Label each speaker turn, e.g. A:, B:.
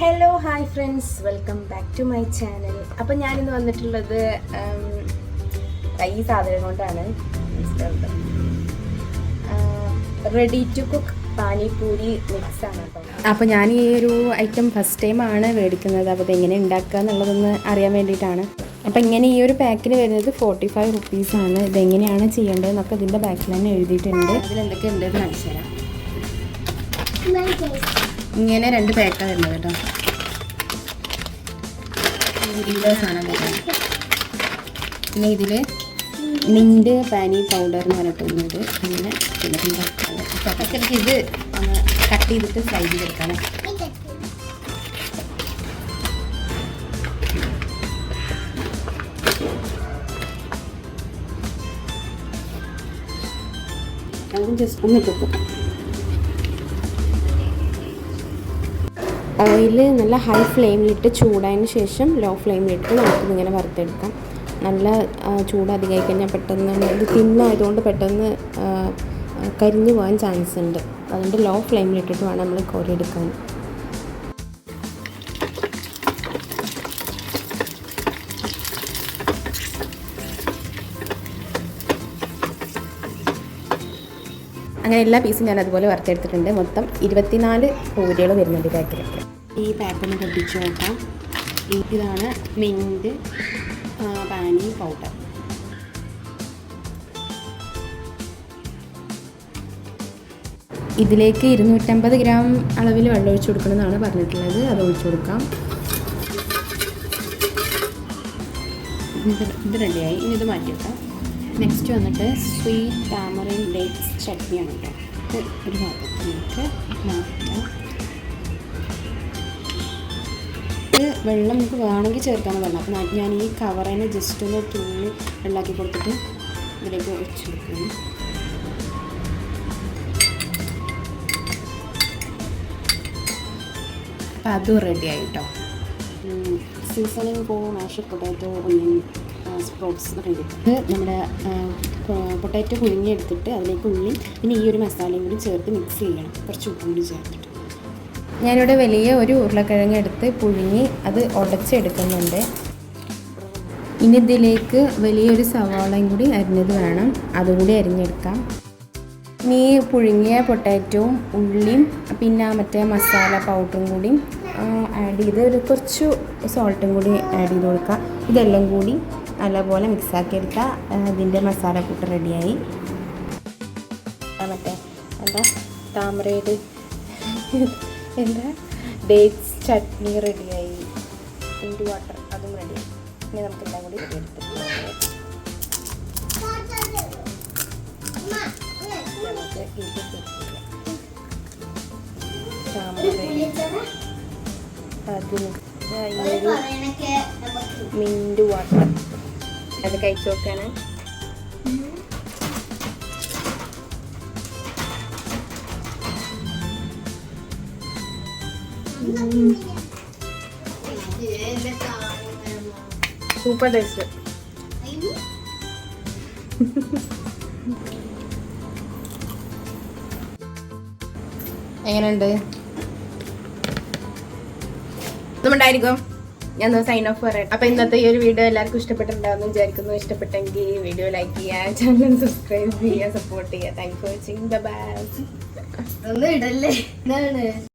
A: Hello hi friends welcome back to my channel അപ്പം ഞാനിന്ന് വന്നിട്ടുള്ളത് ഈ സാധനം കൊണ്ടാണ്. Ready to cook panipuri mix ആണ് കേട്ടോ. അപ്പോൾ ഞാൻ ഈ ഒരു ഐറ്റം ഫസ്റ്റ് ടൈം ആണ് മേടിക്കുന്നത്. അപ്പോൾ എങ്ങനെ ഉണ്ടാക്കുക എന്നുള്ളതൊന്ന് അറിയാൻ വേണ്ടിയിട്ടാണ്. അപ്പോൾ ഇങ്ങനെ ഈ ഒരു പാക്കിന് വരുന്നത് ഫോർട്ടി ഫൈവ് റുപ്പീസാണ് ഇതെങ്ങനെയാണ് ചെയ്യേണ്ടതെന്നൊക്കെ ഇതിന്റെ ബാക്കിൽ തന്നെ എഴുതിയിട്ടുണ്ട്. ഇതിലെന്തൊക്കെ ഉണ്ടെന്ന് കാണിച്ചു തരാം. ഇങ്ങനെ രണ്ട് പാക്കാണ് വരുന്നത് കേട്ടോ. പിന്നെ ഇതിൽ മിന്റ് പാനി പൗഡർ എന്ന് പറഞ്ഞിട്ടുണ്ട് അങ്ങനെ പിന്നെ പച്ചക്കറിക്ക് ഇത് കട്ട് ചെയ്തിട്ട് ഫ്രൈ ചെയ്തെടുക്കണം നമുക്ക് ജസ്റ്റ് ഒന്ന് ഇട്ടു ഓയിൽ നല്ല ഹൈ ഫ്ലെയിമിലിട്ട് ചൂടായതിന് ശേഷം ലോ ഫ്ലെയിമിലിട്ട് നമുക്കിതിങ്ങനെ വറുത്തെടുക്കാം. നല്ല ചൂട് അധികമായി കഴിഞ്ഞാൽ പെട്ടെന്ന് ഇത് തിന്നായതുകൊണ്ട് പെട്ടെന്ന് കരിഞ്ഞു പോകാൻ ചാൻസ് ഉണ്ട്. അതുകൊണ്ട് ലോ ഫ്ലെയിമിലിട്ടിട്ട് വേണം നമ്മൾ കോരിയെടുക്കാൻ അങ്ങനെ എല്ലാ പീസും ഞാൻ അതുപോലെ വറുത്തെടുത്തിട്ടുണ്ട്. മൊത്തം ഇരുപത്തിനാല് പൂരികൾ വരുന്നുണ്ട് ഈ പാക്കിലൊക്കെ ഈ പാക്കൊന്ന് പൊട്ടിച്ച് നോക്കാം. ഇതാണ് മിന്റ് പാനി പൗഡർ ഇതിലേക്ക് ഇരുന്നൂറ്റമ്പത് ഗ്രാം അളവിൽ വെള്ളം ഒഴിച്ചു കൊടുക്കണമെന്നാണ് പറഞ്ഞിട്ടുള്ളത്. അത് ഒഴിച്ചു കൊടുക്കാം. ഇത് റെഡിയായി ഇനി ഇത് മാറ്റി വെക്കാം നെക്സ്റ്റ് വന്നിട്ട് സ്വീറ്റ് ടാമറിൻ ഡേറ്റ്സ് ചട്നിയാണ് കേട്ടോ ഇത് ഒരു ഭാഗത്തേക്ക് മാറ്റാം. ഇത് വെള്ളം നമുക്ക് വേണമെങ്കിൽ ചേർക്കാമെന്ന് പറഞ്ഞു. അപ്പം ഞാൻ ഈ കവറിനെ ജസ്റ്റ് ഒന്ന് തുള്ളി വെള്ളാക്കി കൊടുത്തിട്ട് ഇതിലേക്ക് ഒഴിച്ചു കൊടുക്കുന്നു. അപ്പം അതും റെഡി ആയിട്ടോ സീസണിങ് പോ മാഷ് പൊട്ടാറ്റോ ഒന്നും സ്പ്രോട്സ് റെഡി ഇത് നമ്മുടെ പൊട്ടാറ്റോ പുഴുങ്ങിയെടുത്തിട്ട് അതിലേക്ക് ഉള്ളി പിന്നെ ഈ ഒരു മസാലയും കൂടി ചേർത്ത് മിക്സ് ചെയ്യണം. കുറച്ച് ഉപ്പും കൂടി ചേർത്തിട്ട്. ഞാനിവിടെ വലിയ ഒരു ഉരുളക്കിഴങ്ങ് എടുത്ത് പുഴുങ്ങി അത് ഉടച്ചെടുക്കുന്നുണ്ട്. ഇനി ഇതിലേക്ക് വലിയൊരു സവാളയും കൂടി അരിഞ്ഞത് വേണം. അതുകൂടി അരിഞ്ഞെടുക്കാം. ഇനി പുഴുങ്ങിയ പൊട്ടാറ്റോവും ഉള്ളിയും പിന്നെ മറ്റേ മസാല പൗഡറും കൂടി ആഡ് ചെയ്ത് ഒരു കുറച്ച് സോൾട്ടും കൂടി ആഡ് ചെയ്ത് കൊടുക്കാം. ഇതെല്ലാം കൂടി നല്ലപോലെ മിക്സാക്കി എടുത്താൽ ഇതിന്റെ മസാല കൂട്ട് റെഡിയായി. മറ്റേ എന്താ? താമരയുടെ എന്താ? ഡേറ്റ്സ് ചട്നി റെഡിയായി. ഇൻഡ് വാട്ടർ അതും റെഡിയായി. ഇനി നമുക്ക് എല്ലാം കൂടി റെഡി എടുത്തിട്ട് നമുക്ക് ഇത് താമര അതിന് മിന്റ് വാട്ടർ. അത് കഴിച്ചു നോക്കാണ്. Super taste. എങ്ങനെയുണ്ട്? ഉണ്ടായിരിക്കും. ഞാൻ സൈൻ ഓഫ് പറയാം. അപ്പൊ ഇന്നത്തെ ഈ ഒരു വീഡിയോ എല്ലാവർക്കും ഇഷ്ടപ്പെട്ടിട്ടുണ്ടാവും വിചാരിക്കുന്നു. ഇഷ്ടപ്പെട്ടെങ്കിൽ വീഡിയോ ലൈക്ക് ചെയ്യുക ചാനൽ സബ്സ്ക്രൈബ് ചെയ്യുക സപ്പോർട്ട് ചെയ്യുക. താങ്ക് ഫോർ വാച്ചിങ് ബൈ
B: ഒന്നും ഇടല്ലേ?